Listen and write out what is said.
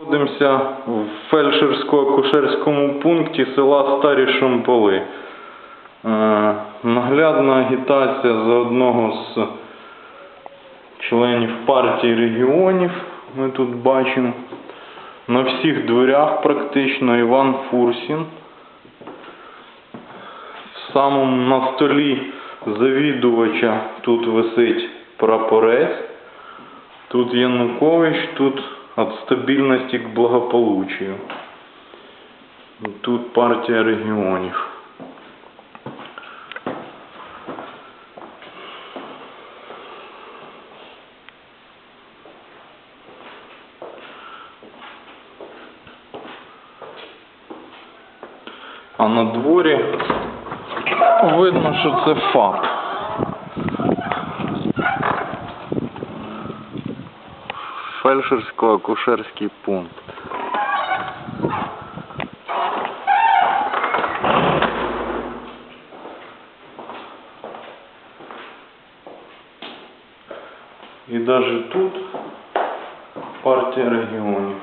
Знаходимося в фельдшерсько-акушерському пункті села Старі Шомполи. Е, Наглядна агітація за одного з членів партії регіонів. Ми тут бачимо. На всіх дверях практично Іван Фурсін. В самому на столі завідувача тут висить прапорець. Тут Янукович, тут від стабільності к благополуччю. Тут партія регіонів. А на дворі видно, що це ФАП. Фельдшерсько-акушерський пункт. І навіть тут партія регіонів.